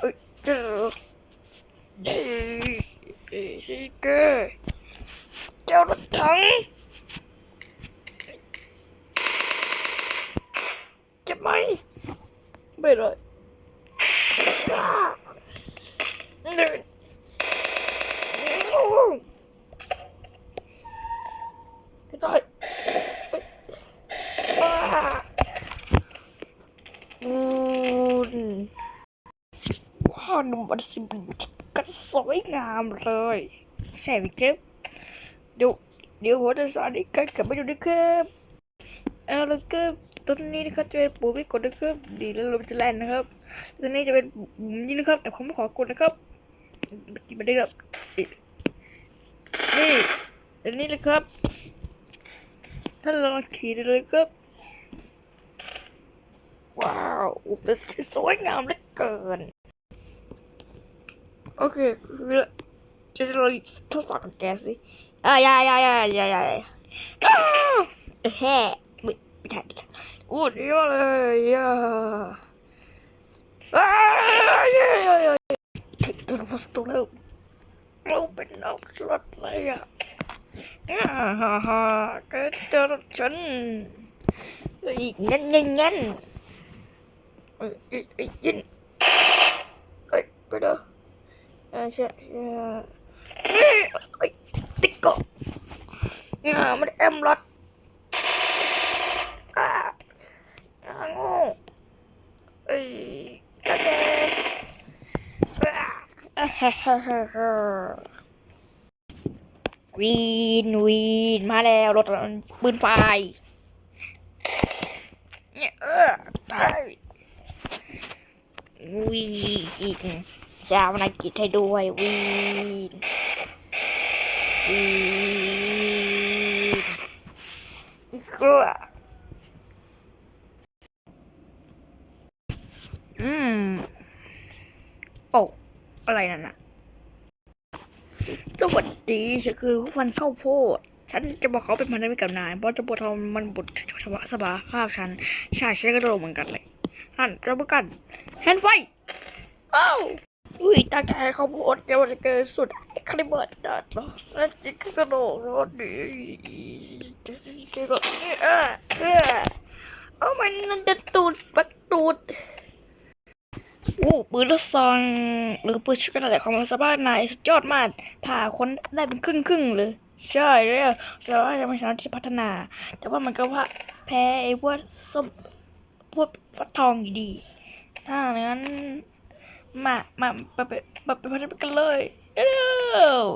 เอ้ยเจ้าเอ้ยเอ้ ว้าวหนุ่มบันสิบกันสวยงามเลยใช่ไหมครับเดี๋ยวเดี๋ยวผมจะสอนอีกครั้งกลับไปดูนะครับเอาละครับต้นนี้นะครับจะเป็นปุ่มที่กดนะครับดีแล้วลมจะแล่นนะครับต้นนี้จะเป็นปุ่มนี้นะครับแต่ผมไม่ขอกดนะครับกินมาได้ครับนี่อันนี้เลยครับท่านลองขี่เลยครับว้าวเป็นสวยงามเหลือเกิน โอเคคือจะลองทดสอบกับแกสิอ่าอย่าอย่าอย่าอย่าอย่าอ้าวแฮ่ไเออเย้เย้เย้ถึงตัวรถตัวแล้วเราเป็นนักรถเลยอะอ่าฮ่าฮ่าแกจะเช่ใช่อติ๊กเกอร์อ่าไม่ได้แอมรถอ่าโง่เอ้ยกระเด็นอ่าอ่าฮ่าฮ่าฮ่าฮ่าวีนวีนมาแล้วรถปืนไฟเนี่ยเออตายวีอีก ชาวนากิจให้ด้วยวีนวีนอีกครัวอืมโอ้อะไรนั่นน่ะสวัสดีฉันคือผู้พันเข้าโพดฉันจะบอกเขาเป็นพันธมิตรกับนายเพราะจะบททำมันบุตรสบาภาพฉันใช่ฉันก็โดนเหมือนกันเลยนั่นเราประกันแฮนด์ไฟเอ้ อุ้ยตาแกเขาโพดแกวันเกิดสุดไอ้คาลิเบิร์ดดัดเนาะแล้วจิกกระโดดรถดีแกก็เออเออเอามันนั่นจะตูดปักตูดอู้ปืนลูกซองหรือปืนชุดกระดาษของมันสบ้านนายสุดยอดมากผ่าคนได้เป็นครึ่งครึ่งเลยใช่แล้วแต่ว่ายังไม่สามารถที่พัฒนา แต่ว่ามันก็ว่าแพ้ไอ้พวกส้มพวกฟักทองอยู่ดี ถ้าอย่างนั้น มา มาไปไปไปไปกันเลยเร็ว